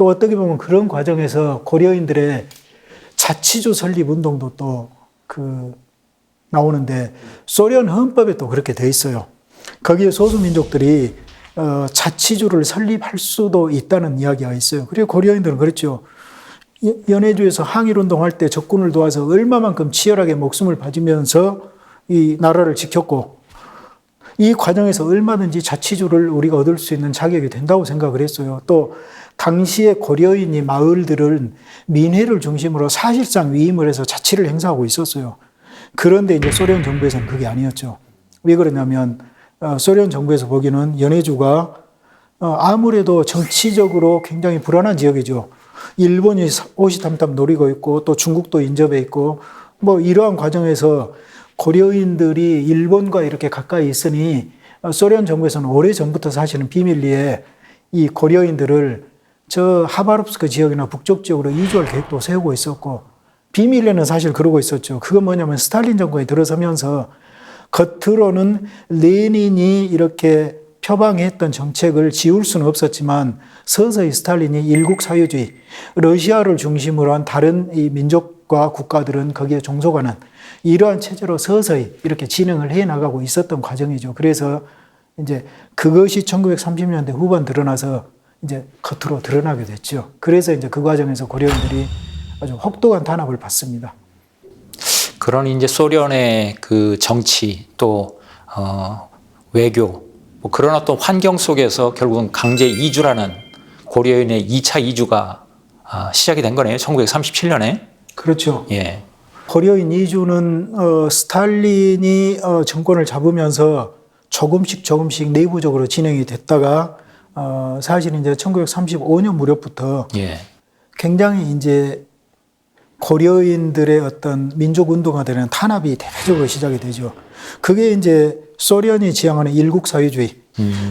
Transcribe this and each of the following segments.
또 어떻게 보면 그런 과정에서 고려인들의 자치주 설립 운동도 또 그 나오는데 소련 헌법에 또 그렇게 돼 있어요. 거기에 소수민족들이 어, 자치주를 설립할 수도 있다는 이야기가 있어요. 그리고 고려인들은 그랬죠. 여- 연해주에서 항일운동할 때 적군을 도와서 얼마만큼 치열하게 목숨을 바치면서 이 나라를 지켰고 이 과정에서 얼마든지 자치주를 우리가 얻을 수 있는 자격이 된다고 생각을 했어요. 또 당시에 고려인이 마을들은 민회를 중심으로 사실상 위임을 해서 자치를 행사하고 있었어요. 그런데 이제 소련 정부에서는 그게 아니었죠. 왜 그러냐면 어, 소련 정부에서 보기에는 연해주가 어, 아무래도 정치적으로 굉장히 불안한 지역이죠. 일본이 호시탐탐 노리고 있고 또 중국도 인접해 있고 뭐 이러한 과정에서 고려인들이 일본과 이렇게 가까이 있으니 어, 소련 정부에서는 오래 전부터 사실은 비밀리에 이 고려인들을 저 하바롭스크 지역이나 북쪽 지역으로 이주할 계획도 세우고 있었고 비밀리에는 사실 그러고 있었죠. 그건 뭐냐면 스탈린 정권이 들어서면서 겉으로는 레닌이 이렇게 표방했던 정책을 지울 수는 없었지만 서서히 스탈린이 일국 사유주의, 러시아를 중심으로 한 다른 이 민족과 국가들은 거기에 종속하는 이러한 체제로 서서히 이렇게 진행을 해 나가고 있었던 과정이죠. 그래서 이제 그것이 1930년대 후반 드러나서 이제 겉으로 드러나게 됐죠. 그래서 이제 그 과정에서 고려인들이 아주 혹독한 탄압을 받습니다. 그런 이제 소련의 그 정치 또 어, 외교 뭐 그런 어떤 환경 속에서 결국은 강제 이주라는 고려인의 2차 이주가 아, 시작이 된 거네요. 1937년에. 그렇죠. 예. 고려인 이주는 어, 스탈린이 어, 정권을 잡으면서 조금씩 조금씩 내부적으로 진행이 됐다가 어, 사실 이제 1935년 무렵부터 예. 굉장히 이제 고려인들의 어떤 민족 운동가들은 탄압이 대대적으로 시작이 되죠. 그게 이제 소련이 지향하는 일국 사회주의.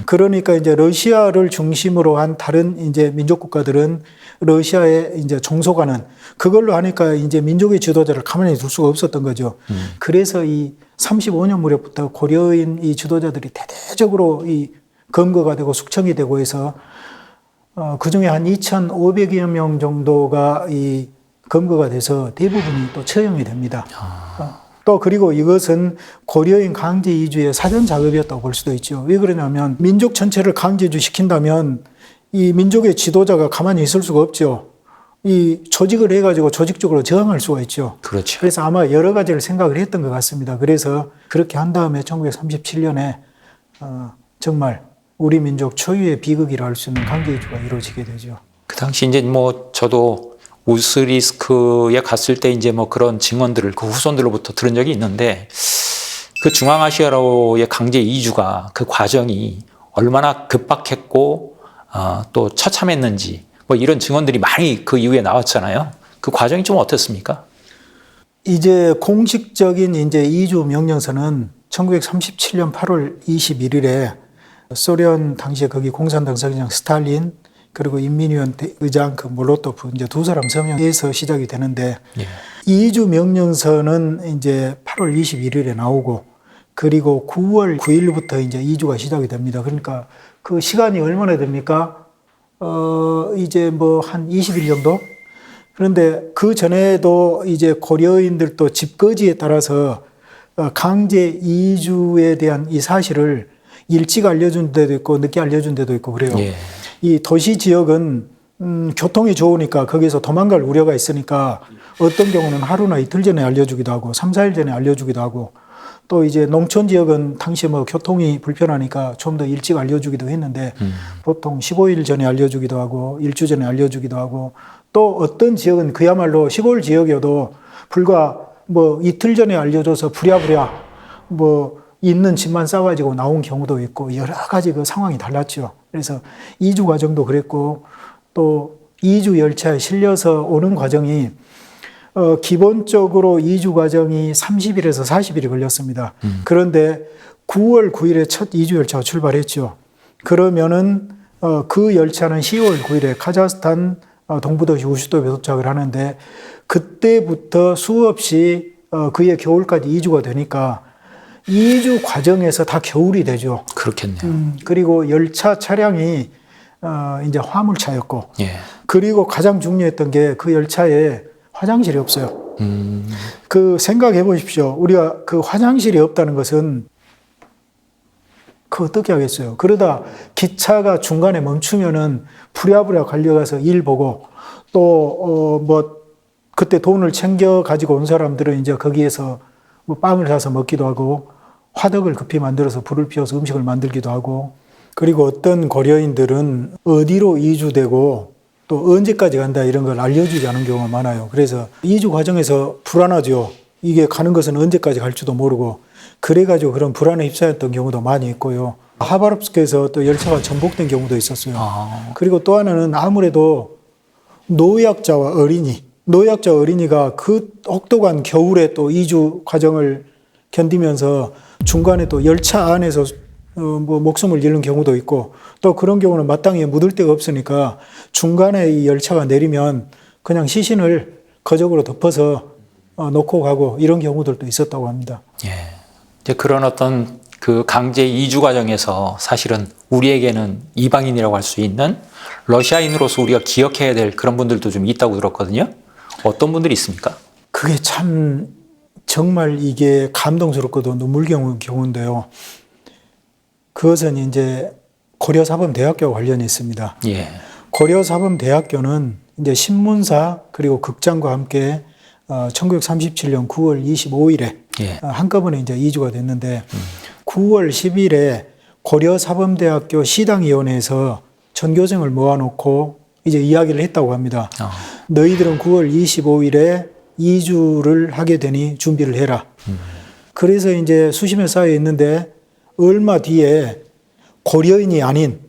그러니까 이제 러시아를 중심으로 한 다른 이제 민족 국가들은 러시아에 이제 종속하는 그걸로 하니까 이제 민족의 지도자를 가만히 둘 수가 없었던 거죠. 그래서 이 35년 무렵부터 고려인 이 지도자들이 대대적으로 이 검거가 되고 숙청이 되고 해서 어, 그 중에 한 2,500여 명 정도가 이 검거가 돼서 대부분이 또 처형이 됩니다. 어, 또 그리고 이것은 고려인 강제 이주의 사전 작업이었다고 볼 수도 있죠. 왜 그러냐면 민족 전체를 강제 이주 시킨다면 이 민족의 지도자가 가만히 있을 수가 없죠. 이 조직을 해가지고 조직적으로 저항할 수가 있죠. 그렇죠. 그래서 아마 여러 가지를 생각을 했던 것 같습니다. 그래서 그렇게 한 다음에 1937년에 어, 정말 우리 민족 초유의 비극이라 할 수 있는 강제 이주가 이루어지게 되죠. 그 당시 이제 뭐 저도 우스리스크에 갔을 때 이제 뭐 그런 증언들을 그 후손들로부터 들은 적이 있는데 그 중앙아시아로의 강제 이주가 그 과정이 얼마나 급박했고 어, 또 처참했는지 뭐 이런 증언들이 많이 그 이후에 나왔잖아요. 그 과정이 좀 어떻습니까? 이제 공식적인 이제 이주 명령서는 1937년 8월 21일에 소련 당시에 거기 공산당 서기장 스탈린 그리고 인민위원 대- 의장 그 몰로토프 이제 두 사람 서명에서 시작이 되는데 예. 이주 명령서는 이제 8월 21일에 나오고 그리고 9월 9일부터 이제 이주가 시작이 됩니다. 그러니까 그 시간이 얼마나 됩니까? 어, 이제 뭐 한 20일 정도? 그런데 그 전에도 이제 고려인들도 집거지에 따라서 어, 강제 이주에 대한 이 사실을 일찍 알려준 데도 있고 늦게 알려준 데도 있고 그래요. 예. 이 도시 지역은 음, 교통이 좋으니까 거기서 도망갈 우려가 있으니까 어떤 경우는 하루나 이틀 전에 알려주기도 하고 삼, 사일 전에 알려주기도 하고 또 이제 농촌 지역은 당시에 뭐 교통이 불편하니까 좀 더 일찍 알려주기도 했는데 보통 15일 전에 알려주기도 하고 일주 전에 알려주기도 하고 또 어떤 지역은 그야말로 시골 지역이어도 불과 뭐 이틀 전에 알려줘서 부랴부랴 뭐 있는 집만 싸가지고 나온 경우도 있고 여러 가지 그 상황이 달랐죠. 그래서 이주 과정도 그랬고 또 이주 열차에 실려서 오는 과정이 어, 기본적으로 이주 과정이 30일에서 40일이 걸렸습니다. 그런데 9월 9일에 첫 이주 열차가 출발했죠. 그러면은 어, 그 열차는 10월 9일에 카자흐스탄 어, 동부도시 우슈도에 도착을 하는데 그때부터 수없이 어, 그해 겨울까지 이주가 되니까 이주 과정에서 다 겨울이 되죠. 그렇겠네요. 음, 그리고 열차 차량이 어, 이제 화물차였고 예. 그리고 가장 중요했던 게 그 열차에 화장실이 없어요. 음, 그 생각해 보십시오. 우리가 그 화장실이 없다는 것은 그 어떻게 하겠어요? 그러다 기차가 중간에 멈추면은 부랴부랴 갈려가서 일 보고 또, 어, 뭐, 그때 돈을 챙겨 가지고 온 사람들은 이제 거기에서 뭐 빵을 사서 먹기도 하고 화덕을 급히 만들어서 불을 피워서 음식을 만들기도 하고 그리고 어떤 고려인들은 어디로 이주되고 또 언제까지 간다 이런 걸 알려주지 않은 경우가 많아요. 그래서 이주 과정에서 불안하죠. 이게 가는 것은 언제까지 갈지도 모르고 그래가지고 그런 불안에 휩싸였던 경우도 많이 있고요. 하바롭스크에서 또 열차가 전복된 경우도 있었어요. 아, 그리고 또 하나는 아무래도 노약자와 어린이, 노약자 어린이가 그 혹독한 겨울에 또 이주 과정을 견디면서 중간에 또 열차 안에서 어, 뭐 목숨을 잃는 경우도 있고 또 그런 경우는 마땅히 묻을 데가 없으니까 중간에 이 열차가 내리면 그냥 시신을 거적으로 덮어서 어, 놓고 가고 이런 경우들도 있었다고 합니다. 예. 이제 그런 어떤 그 강제 이주 과정에서 사실은 우리에게는 이방인이라고 할 수 있는 러시아인으로서 우리가 기억해야 될 그런 분들도 좀 있다고 들었거든요. 어떤 분들이 있습니까? 그게 참 정말 이게 감동스럽고도 눈물겨운 경우인데요. 그것은 이제 고려사범대학교와 관련이 있습니다. 예. 고려사범대학교는 이제 신문사 그리고 극장과 함께 어, 1937년 9월 25일에 예. 한꺼번에 이제 이주가 됐는데 9월 10일에 고려사범대학교 시당위원회에서 전교생을 모아놓고 이제 이야기를 했다고 합니다. 어. 너희들은 9월 25일에 이주를 하게 되니 준비를 해라. 그래서 이제 수심에 쌓여 있는데 얼마 뒤에 고려인이 아닌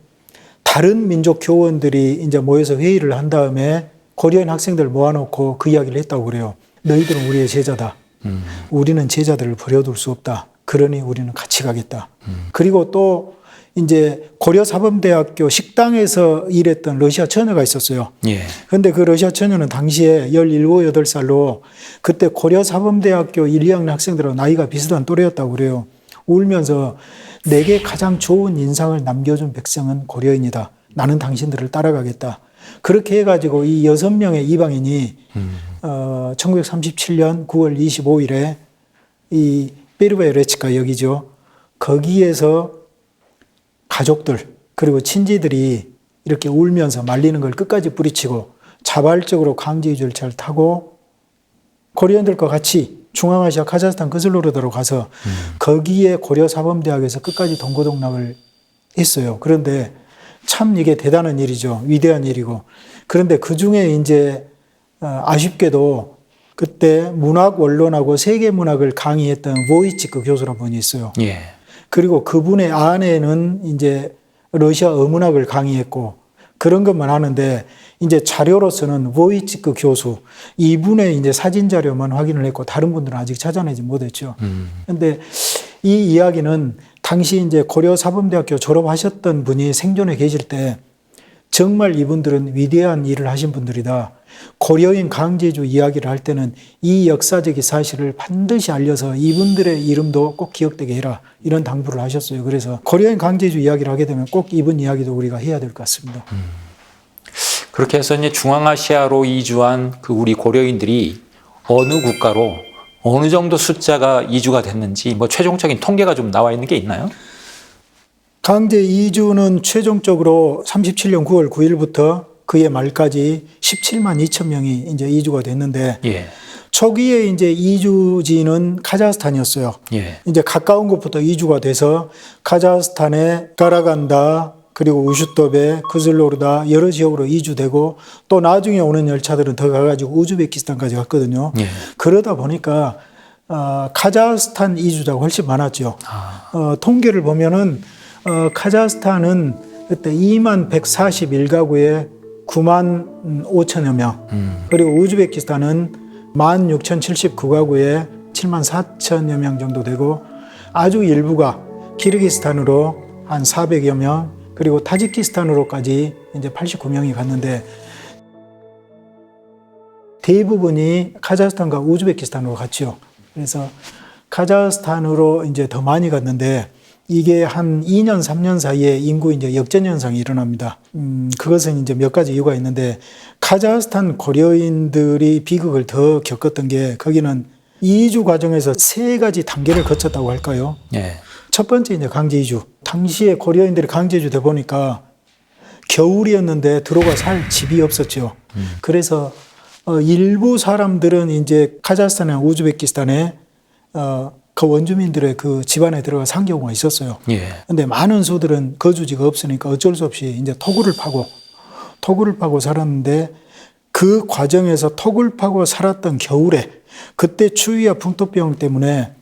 다른 민족 교원들이 이제 모여서 회의를 한 다음에 고려인 학생들 모아놓고 그 이야기를 했다고 그래요. 너희들은 우리의 제자다. 음. 우리는 제자들을 버려둘 수 없다. 그러니 우리는 같이 가겠다. 그리고 또 이제 고려 사범대학교 식당에서 일했던 러시아 처녀가 있었어요. 예. 근데 그 러시아 처녀는 당시에 17, 8살로 그때 고려 사범대학교 1, 2학년 학생들하고 나이가 비슷한 또래였다고 그래요. 울면서 내게 가장 좋은 인상을 남겨준 백성은 고려인이다. 나는 당신들을 따라가겠다. 그렇게 해가지고 이 여섯 명의 이방인이 어, 1937년 9월 25일에 이 베르베레치카 여기죠. 거기에서 가족들 그리고 친지들이 이렇게 울면서 말리는 걸 끝까지 뿌리치고 자발적으로 강제 이주를 잘 타고 코리안들과 같이 중앙아시아 카자흐스탄 그슬로르드로 가서 거기에 고려 사범대학에서 끝까지 동고동락을 했어요. 그런데 참 이게 대단한 일이죠. 위대한 일이고. 그런데 그 중에 이제 어, 아쉽게도 그때 문학 원론하고 세계 문학을 강의했던 보이치크 교수라는 분이 있어요. 예. 그리고 그분의 아내는 이제 러시아 어문학을 강의했고 그런 것만 하는데 이제 자료로서는 보이치크 교수 이분의 이제 사진 자료만 확인을 했고 다른 분들은 아직 찾아내지 못했죠. 음. 근데 이 이야기는 당시 이제 고려 사범대학교 졸업하셨던 분이 생존해 계실 때 정말 이분들은 위대한 일을 하신 분들이다. 고려인 강제주 이야기를 할 때는 이 역사적인 사실을 반드시 알려서 이분들의 이름도 꼭 기억되게 해라. 이런 당부를 하셨어요. 그래서 고려인 강제주 이야기를 하게 되면 꼭 이분 이야기도 우리가 해야 될 것 같습니다. 그렇게 해서 이제 중앙아시아로 이주한 그 우리 고려인들이 어느 국가로 어느 정도 숫자가 이주가 됐는지 뭐 최종적인 통계가 좀 나와 있는 게 있나요? 강제 이주는 최종적으로 37년 9월 9일부터 그해 말까지 17만 2천 명이 이제 이주가 됐는데 예. 초기에 이제 이주지는 카자흐스탄이었어요. 예. 이제 가까운 곳부터 이주가 돼서 카자흐스탄의 가라간다 그리고 우슈토베, 크슬로르다 여러 지역으로 이주되고 또 나중에 오는 열차들은 더 가가지고 우즈베키스탄까지 갔거든요. 예. 그러다 보니까 어, 카자흐스탄 이주자가 훨씬 많았죠. 아. 어, 통계를 보면은 어, 카자흐스탄은 그때 2만 141가구에 9만 5천여 명, 음. 그리고 우즈베키스탄은 1만 6,079가구에 7만 4천여 명 정도 되고 아주 일부가 키르기스탄으로 한 400여 명, 그리고 타지키스탄으로까지 이제 89명이 갔는데 대부분이 카자흐스탄과 우즈베키스탄으로 갔죠. 그래서 카자흐스탄으로 이제 더 많이 갔는데 이게 한 2년, 3년 사이에 인구 이제 역전 현상이 일어납니다. 음, 그것은 이제 몇 가지 이유가 있는데 카자흐스탄 고려인들이 비극을 더 겪었던 게 거기는 이주 과정에서 세 가지 단계를 거쳤다고 할까요? 예. 첫 번째 이제 강제 이주. 당시에 고려인들이 강제 이주 돼 보니까 겨울이었는데 들어가 살 집이 없었죠. 그래서 어, 일부 사람들은 이제 카자흐스탄이나 우즈베키스탄에 어, 그 원주민들의 그 집안에 들어가 산 경우가 있었어요. 예. 근데 많은 수들은 거주지가 없으니까 어쩔 수 없이 이제 토굴을 파고 토굴을 파고 살았는데 그 과정에서 토굴 파고 살았던 겨울에 그때 추위와 풍토병 때문에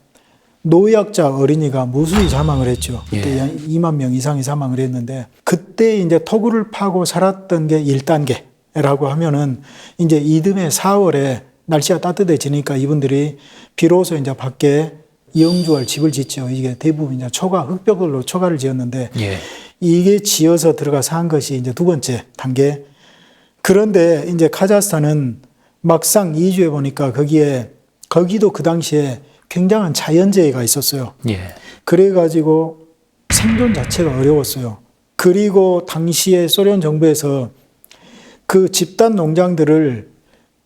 노약자 어린이가 무수히 사망을 했죠. 그때 예. 한 2만 명 이상이 사망을 했는데 그때 이제 토굴을 파고 살았던 게 1단계라고 하면은 이제 이듬해 4월에 날씨가 따뜻해지니까 이분들이 비로소 이제 밖에 영주할 집을 짓죠. 이게 대부분 이제 초가 흙벽으로 초가를 지었는데 예. 이게 지어서 들어가서 한 것이 이제 두 번째 단계. 그런데 이제 카자흐스탄은 막상 이주해 보니까 거기에 거기도 그 당시에 굉장한 자연재해가 있었어요. 예. 그래가지고 생존 자체가 어려웠어요. 그리고 당시에 소련 정부에서 그 집단 농장들을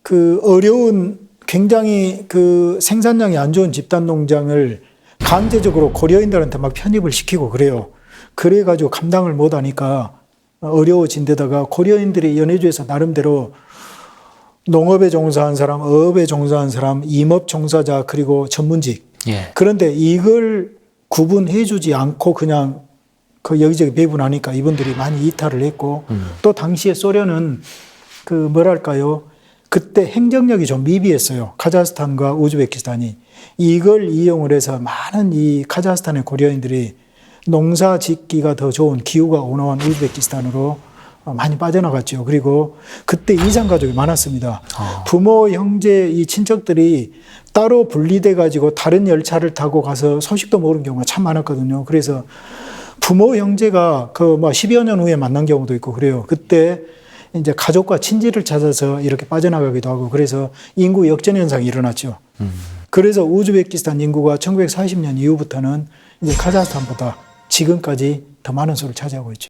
그 어려운 굉장히 그 생산량이 안 좋은 집단 농장을 강제적으로 고려인들한테 막 편입을 시키고 그래요. 그래가지고 감당을 못 하니까 어려워진 데다가 고려인들이 연해주에서 나름대로 농업에 종사한 사람, 어업에 종사한 사람, 임업 종사자, 그리고 전문직. 예. 그런데 이걸 구분해주지 않고 그냥 그 여기저기 배분하니까 이분들이 많이 이탈을 했고 또 당시에 소련은 그 뭐랄까요 그때 행정력이 좀 미비했어요 카자흐스탄과 우즈베키스탄이 이걸 이용을 해서 많은 이 카자흐스탄의 고려인들이 농사 짓기가 더 좋은 기후가 온화한 우즈베키스탄으로 어, 많이 빠져나갔죠. 그리고 그때 이산 가족이 많았습니다. 부모, 형제, 이 친척들이 따로 분리돼 가지고 다른 열차를 타고 가서 소식도 모르는 경우가 참 많았거든요. 그래서 부모, 형제가 그 뭐 10여 년 후에 만난 경우도 있고 그래요. 그때 이제 가족과 친지를 찾아서 이렇게 빠져나가기도 하고 그래서 인구 역전 현상이 일어났죠. 그래서 우즈베키스탄 인구가 1940년 이후부터는 이제 카자흐스탄보다 지금까지 더 많은 수를 차지하고 있죠.